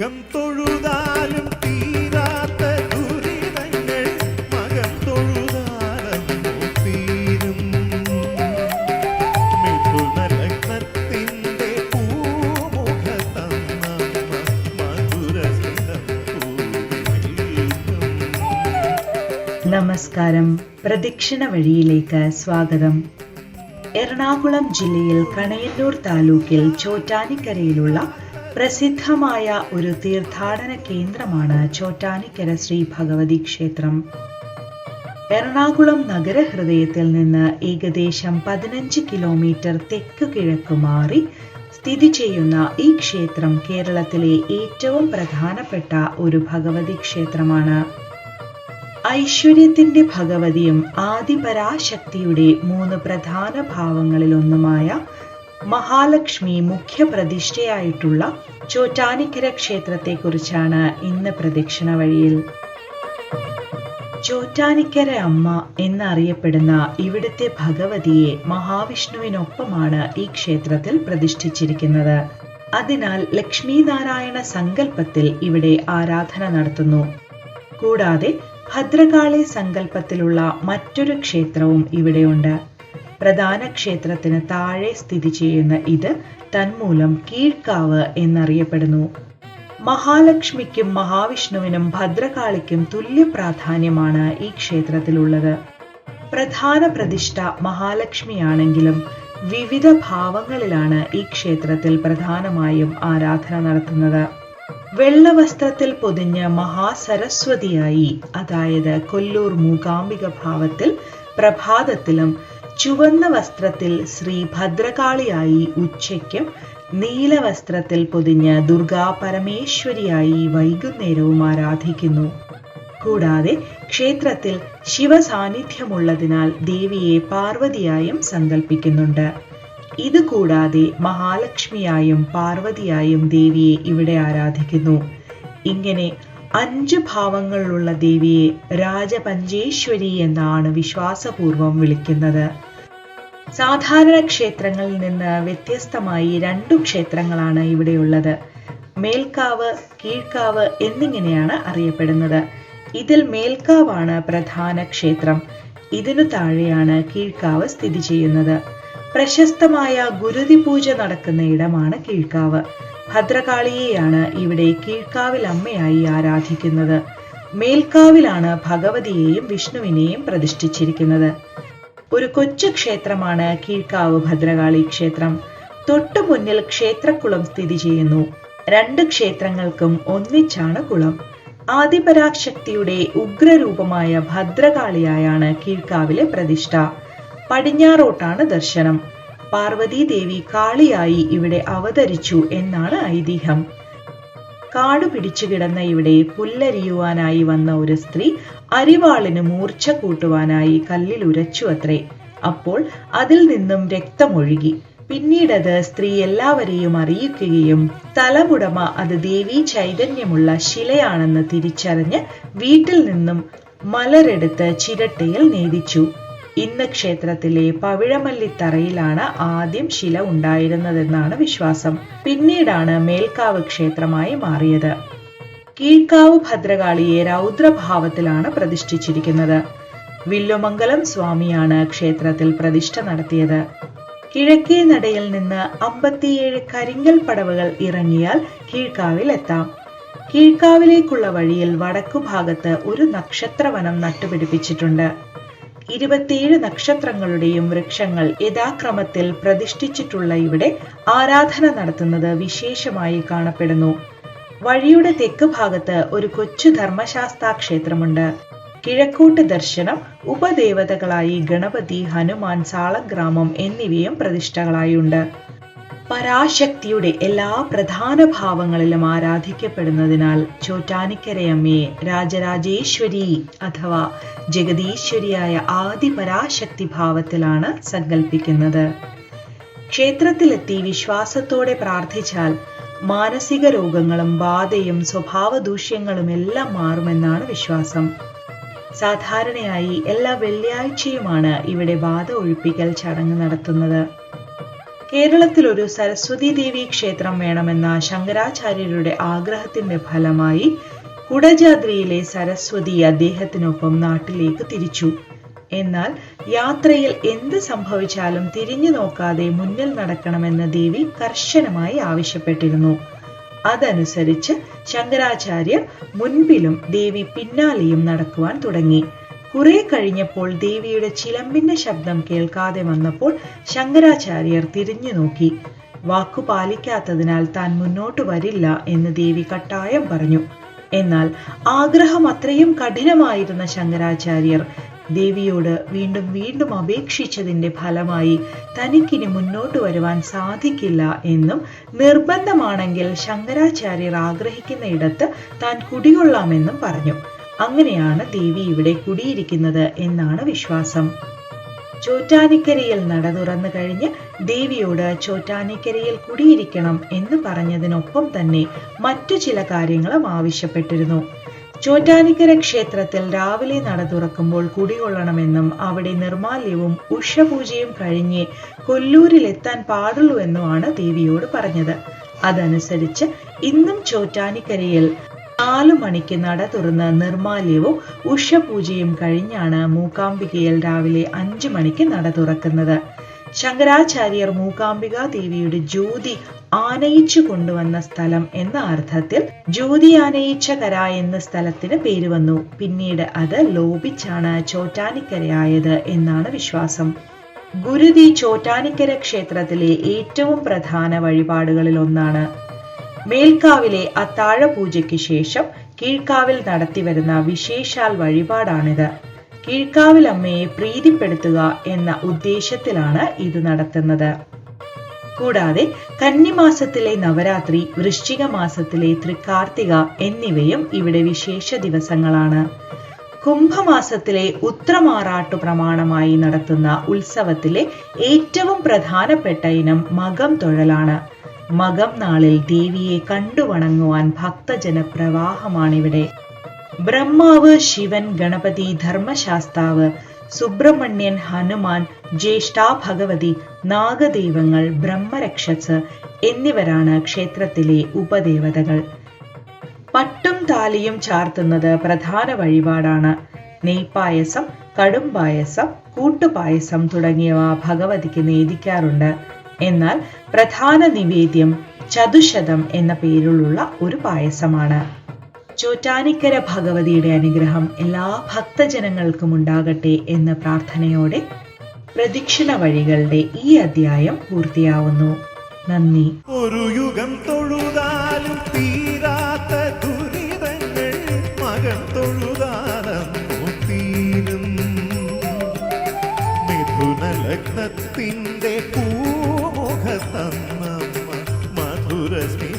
മുഖം തൊഴുതാലും തീരാത്ത ദുരിതങ്ങൾ മകം തൊഴുതാലും തീരും. മിഥുനലഗ്നത്തിന്റെ പൂമുഖത്തമ്മ മധുര നമസ്കാരം. പ്രദക്ഷിണ വഴിയിലേക്ക് സ്വാഗതം. എറണാകുളം ജില്ലയിൽ കണയന്നൂർ താലൂക്കിൽ ചോറ്റാനിക്കരയിലുള്ള പ്രസിദ്ധമായ ഒരു തീർത്ഥാടന കേന്ദ്രമാണ് ചോറ്റാനിക്കര ശ്രീ ഭഗവതി ക്ഷേത്രം. എറണാകുളം നഗരഹൃദയത്തിൽ നിന്ന് ഏകദേശം പതിനഞ്ച് കിലോമീറ്റർ തെക്ക് കിഴക്ക് മാറി സ്ഥിതി ചെയ്യുന്ന ഈ ക്ഷേത്രം കേരളത്തിലെ ഏറ്റവും പ്രധാനപ്പെട്ട ഒരു ഭഗവതി ക്ഷേത്രമാണ്. ഐശ്വര്യത്തിന്റെ ഭഗവതിയും ആദിപരാശക്തിയുടെ മൂന്ന് പ്രധാന ഭാവങ്ങളിലൊന്നുമായ മഹാലക്ഷ്മി മുഖ്യപ്രതിഷ്ഠയായിട്ടുള്ള ചോറ്റാനിക്കര ക്ഷേത്രത്തെക്കുറിച്ചാണ് ഇന്ന് പ്രദക്ഷിണ വഴിയിൽ. ചോറ്റാനിക്കര അമ്മ എന്നറിയപ്പെടുന്ന ഇവിടുത്തെ ഭഗവതിയെ മഹാവിഷ്ണുവിനൊപ്പമാണ് ഈ ക്ഷേത്രത്തിൽ പ്രതിഷ്ഠിച്ചിരിക്കുന്നത്. അതിനാൽ ലക്ഷ്മീനാരായണ സങ്കല്പത്തിൽ ഇവിടെ ആരാധന നടത്തുന്നു. കൂടാതെ ഭദ്രകാളി സങ്കല്പത്തിലുള്ള മറ്റൊരു ക്ഷേത്രവും ഇവിടെയുണ്ട്. പ്രധാന ക്ഷേത്രത്തിന് താഴെ സ്ഥിതി ചെയ്യുന്ന ഇത് തന്മൂലം കീഴ്ക്കാവ് എന്നറിയപ്പെടുന്നു. മഹാലക്ഷ്മിക്കും മഹാവിഷ്ണുവിനും ഭദ്രകാളിക്കും തുല്യ പ്രാധാന്യമാണ് ഈ ക്ഷേത്രത്തിലുള്ളത്. പ്രധാന പ്രതിഷ്ഠ മഹാലക്ഷ്മിയാണെങ്കിലും വിവിധ ഭാവങ്ങളിലാണ് ഈ ക്ഷേത്രത്തിൽ പ്രധാനമായും ആരാധന നടത്തുന്നത്. വെള്ളവസ്ത്രത്തിൽ പൊതിഞ്ഞ് മഹാസരസ്വതിയായി അതായത് കൊല്ലൂർ മൂകാംബിക ഭാവത്തിൽ പ്രഭാതത്തിലും ചുവന്ന വസ്ത്രത്തിൽ ശ്രീ ഭദ്രകാളിയായി ഉച്ചയ്ക്കും നീല വസ്ത്രത്തിൽ പൊതിഞ്ഞ് ദുർഗാ പരമേശ്വരിയായി വൈകുന്നേരവും ആരാധിക്കുന്നു. കൂടാതെ ക്ഷേത്രത്തിൽ ശിവസാന്നിധ്യമുള്ളതിനാൽ ദേവിയെ പാർവതിയായും സങ്കല്പിക്കുന്നുണ്ട് ഇതുകൂടാതെ മഹാലക്ഷ്മിയായും പാർവതിയായും ദേവിയെ ഇവിടെ ആരാധിക്കുന്നു. ഇങ്ങനെ അഞ്ച് ഭാവങ്ങളിലുള്ള ദേവിയെ രാജപഞ്ചേശ്വരി എന്നാണ് വിശ്വാസപൂർവം വിളിക്കുന്നത്. സാധാരണ ക്ഷേത്രങ്ങളിൽ നിന്ന് വ്യത്യസ്തമായി രണ്ടു ക്ഷേത്രങ്ങളാണ് ഇവിടെയുള്ളത്. മേൽക്കാവ് കീഴ്ക്കാവ് എന്നിങ്ങനെയാണ് അറിയപ്പെടുന്നത്. ഇതിൽ മേൽക്കാവാണ് പ്രധാന ക്ഷേത്രം. ഇതിനു താഴെയാണ് കീഴ്ക്കാവ് സ്ഥിതി ചെയ്യുന്നത്. പ്രശസ്തമായ ഗുരുതി പൂജ നടക്കുന്ന ഇടമാണ് കീഴ്ക്കാവ്. ഭദ്രകാളിയെയാണ് ഇവിടെ കീഴ്ക്കാവിൽ അമ്മയായി ആരാധിക്കുന്നത്. മേൽക്കാവിലാണ് ഭഗവതിയെയും വിഷ്ണുവിനെയും പ്രതിഷ്ഠിച്ചിരിക്കുന്നത്. ഒരു കൊച്ചു ക്ഷേത്രമാണ് കീഴ്ക്കാവ് ഭദ്രകാളി ക്ഷേത്രം. തൊട്ടു മുന്നിൽ ക്ഷേത്രക്കുളം സ്ഥിതി ചെയ്യുന്നു. രണ്ട് ക്ഷേത്രങ്ങൾക്കും ഒന്നിച്ചാണ് കുളം. ആദിപരാശക്തിയുടെ ഉഗ്രരൂപമായ ഭദ്രകാളിയായാണ് കീഴ്ക്കാവിലെ പ്രതിഷ്ഠ. പടിഞ്ഞാറോട്ടാണ് ദർശനം. പാർവതീദേവി കാളിയായി ഇവിടെ അവതരിച്ചു എന്നാണ് ഐതിഹ്യം. കാടു പിടിച്ചു കിടന്ന ഇവിടെ പുല്ലരിയുവാനായി വന്ന ഒരു സ്ത്രീ അരിവാളിന് മൂർച്ച കൂട്ടുവാനായി കല്ലിൽ ഉരച്ചു അത്രേ. അപ്പോൾ അതിൽ നിന്നും രക്തമൊഴുകി. പിന്നീടത് സ്ത്രീ എല്ലാവരെയും അറിയിക്കുകയും തലമുടമ അത് ദേവീ ചൈതന്യമുള്ള ശിലയാണെന്ന് തിരിച്ചറിഞ്ഞ് വീട്ടിൽ നിന്നും മലരെടുത്ത് ചിരട്ടയിൽ നേദിച്ചു. ഇന്ന് ക്ഷേത്രത്തിലെ പവിഴമല്ലിത്തറയിലാണ് ആദ്യം ശില ഉണ്ടായിരുന്നതെന്നാണ് വിശ്വാസം. പിന്നീടാണ് മേൽക്കാവ് ക്ഷേത്രമായി മാറിയത്. കീഴ്ക്കാവ് ഭദ്രകാളിയെ രൗദ്രഭാവത്തിലാണ് പ്രതിഷ്ഠിച്ചിരിക്കുന്നത്. വില്ലുമംഗലം സ്വാമിയാണ് ക്ഷേത്രത്തിൽ പ്രതിഷ്ഠ നടത്തിയത്. കിഴക്കേ നടയിൽ നിന്ന് അമ്പത്തിയേഴ് കരിങ്കൽ പടവുകൾ ഇറങ്ങിയാൽ കീഴ്ക്കാവിൽ എത്താം. കീഴ്ക്കാവിലേക്കുള്ള വഴിയിൽ വടക്കുഭാഗത്ത് ഒരു നക്ഷത്രവനം നട്ടുപിടിപ്പിച്ചിട്ടുണ്ട്. ഇരുപത്തിയേഴ് നക്ഷത്രങ്ങളുടെയും വൃക്ഷങ്ങൾ യഥാക്രമത്തിൽ പ്രതിഷ്ഠിച്ചിട്ടുള്ള ഇവിടെ ആരാധന നടത്തുന്നത് വിശേഷമായി കാണപ്പെടുന്നു. വഴിയുടെ തെക്ക് ഭാഗത്ത് ഒരു കൊച്ചു ധർമ്മശാസ്ത്ര ക്ഷേത്രമുണ്ട് കിഴക്കോട്ട് ദർശനം ഉപദേവതകളായി ഗണപതി ഹനുമാൻ സാളഗ്രാമം എന്നിവയും പ്രതിഷ്ഠകളായുണ്ട്. പരാശക്തിയുടെ എല്ലാ പ്രധാന ഭാവങ്ങളിലും ആരാധിക്കപ്പെടുന്നതിനാൽ ചോറ്റാനിക്കരയമ്മയെ രാജരാജേശ്വരി അഥവാ ജഗദീശ്വരിയായ ആദിപരാശക്തി ഭാവത്തിലാണ് സങ്കല്പിക്കുന്നത് ക്ഷേത്രത്തിലെത്തി വിശ്വാസത്തോടെ പ്രാർത്ഥിച്ചാൽ മാനസിക രോഗങ്ങളും ബാധയും സ്വഭാവ ദൂഷ്യങ്ങളും എല്ലാം മാറുമെന്നാണ് വിശ്വാസം. സാധാരണയായി എല്ലാ വെള്ളിയാഴ്ചയുമാണ് ഇവിടെ ബാധ ഒഴിപ്പിക്കൽ ചടങ്ങ് നടത്തുന്നത്. കേരളത്തിൽ ഒരു സരസ്വതി ദേവി ക്ഷേത്രം വേണമെന്ന ശങ്കരാചാര്യരുടെ ആഗ്രഹത്തിന്റെ ഫലമായി കുടജാദ്രിയിലെ സരസ്വതി അദ്ദേഹത്തിനൊപ്പം നാട്ടിലേക്ക് തിരിച്ചു. എന്നാൽ യാത്രയിൽ എന്ത് സംഭവിച്ചാലും തിരിഞ്ഞു നോക്കാതെ മുന്നിൽ നടക്കണമെന്ന് ദേവി കർശനമായി ആവശ്യപ്പെട്ടിരുന്നു. അതനുസരിച്ച് ശങ്കരാചാര്യർ മുൻപിലും ദേവി പിന്നാലെയും നടക്കുവാൻ തുടങ്ങി. കുറെ കഴിഞ്ഞപ്പോൾ ദേവിയുടെ ചിലമ്പിന്റെ ശബ്ദം കേൾക്കാതെ വന്നപ്പോൾ ശങ്കരാചാര്യർ തിരിഞ്ഞു നോക്കി. വാക്കു പാലിക്കാത്തതിനാൽ താൻ മുന്നോട്ട് വരില്ല എന്ന് ദേവി കട്ടായം പറഞ്ഞു. എന്നാൽ ആഗ്രഹം അത്രയും കഠിനമായിരുന്ന ശങ്കരാചാര്യർ ദേവിയോട് വീണ്ടും വീണ്ടും അപേക്ഷിച്ചതിന്റെ ഫലമായി തനിക്കിനി മുന്നോട്ട് വരുവാൻ സാധിക്കില്ല എന്നും നിർബന്ധമാണെങ്കിൽ ശങ്കരാചാര്യർ ആഗ്രഹിക്കുന്ന ഇടത്ത് താൻ കുടികൊള്ളാമെന്നും പറഞ്ഞു. അങ്ങനെയാണ് ദേവി ഇവിടെ കുടിയിരിക്കുന്നത് എന്നാണ് വിശ്വാസം. ചോറ്റാനിക്കരയിൽ നട തുറന്നു കഴിഞ്ഞ് ദേവിയോട് ചോറ്റാനിക്കരയിൽ കുടിയിരിക്കണം എന്ന് പറഞ്ഞതിനൊപ്പം തന്നെ മറ്റു ചില കാര്യങ്ങളും ആവശ്യപ്പെട്ടിരുന്നു. ചോറ്റാനിക്കര ക്ഷേത്രത്തിൽ രാവിലെ നട തുറക്കുമ്പോൾ കുടികൊള്ളണമെന്നും അവിടെ നിർമാല്യവും ഉഷപൂജയും കഴിഞ്ഞ് കൊല്ലൂരിലെത്താൻ പാടുള്ളൂ എന്നുമാണ് ദേവിയോട് പറഞ്ഞത്. അതനുസരിച്ച് ഇന്നും ചോറ്റാനിക്കരയിൽ നാലു മണിക്ക് നട തുറന്ന് നിർമാല്യവും ഉഷപൂജയും കഴിഞ്ഞാണ് മൂകാംബികയിൽ രാവിലെ അഞ്ചു മണിക്ക് നട തുറക്കുന്നത്. ശങ്കരാചാര്യർ മൂകാംബിക ദേവിയുടെ ജ്യോതി ആനയിച്ചു കൊണ്ടുവന്ന സ്ഥലം എന്ന അർത്ഥത്തിൽ ജ്യോതി ആനയിച്ച കര എന്ന സ്ഥലത്തിന് പേര് വന്നു. പിന്നീട് അത് ലോപിച്ചാണ് ചോറ്റാനിക്കരയായത് എന്നാണ് വിശ്വാസം. ഗുരുതി ചോറ്റാനിക്കര ക്ഷേത്രത്തിലെ ഏറ്റവും പ്രധാന വഴിപാടുകളിൽ ഒന്നാണ് മേൽക്കാവിലെ അത്താഴ പൂജയ്ക്ക് ശേഷം കീഴ്ക്കാവിൽ നടത്തിവരുന്ന വിശേഷാൽ വഴിപാടാണിത്. കീഴ്ക്കാവിൽ അമ്മയെ പ്രീതിപ്പെടുത്തുക എന്ന ഉദ്ദേശത്തിലാണ് ഇത് നടത്തുന്നത്. കൂടാതെ കന്നിമാസത്തിലെ നവരാത്രി വൃശ്ചിക മാസത്തിലെ തൃക്കാർത്തിക എന്നിവയും ഇവിടെ വിശേഷ ദിവസങ്ങളാണ്. കുംഭമാസത്തിലെ ഉത്രമാറാട്ടു പ്രമാണമായി നടത്തുന്ന ഉത്സവത്തിലെ ഏറ്റവും പ്രധാനപ്പെട്ട ഇനം മകം തൊഴലാണ്. മകം നാളിൽ ദേവിയെ കണ്ടുവണങ്ങുവാൻ ഭക്തജന പ്രവാഹമാണിവിടെ ബ്രഹ്മാവ് ശിവൻ ഗണപതി ധർമ്മശാസ്താവ് സുബ്രഹ്മണ്യൻ ഹനുമാൻ ജ്യേഷ്ഠാ ഭഗവതി നാഗദൈവങ്ങൾ ബ്രഹ്മരക്ഷസ് എന്നിവരാണ് ക്ഷേത്രത്തിലെ ഉപദേവതകൾ. പട്ടും താലിയും ചാർത്തുന്നത് പ്രധാന വഴിപാടാണ്. നെയ്പായസം കടുംപായസം കൂട്ടുപായസം തുടങ്ങിയവ ഭഗവതിക്ക് നേദിക്കാറുണ്ട്. എന്നാൽ പ്രധാന നിവേദ്യം ചതുശതം എന്ന പേരിലുള്ള ഒരു പായസമാണ്. ചോറ്റാനിക്കര ഭഗവതിയുടെ അനുഗ്രഹം എല്ലാ ഭക്തജനങ്ങൾക്കും ഉണ്ടാകട്ടെ എന്ന പ്രാർത്ഥനയോടെ പ്രദക്ഷിണ വഴികളുടെ ഈ അധ്യായം പൂർത്തിയാവുന്നു. നന്ദി. ഒരു യുഗം തൊഴുതാലും തീരാത്ത ദുരിതങ്ങൾ മകൾ തൊഴുതാലും മിഥുന ലഗ്നത്തിന്റെ പൂമുഖത്തമ്മ മധുരസ്മിതം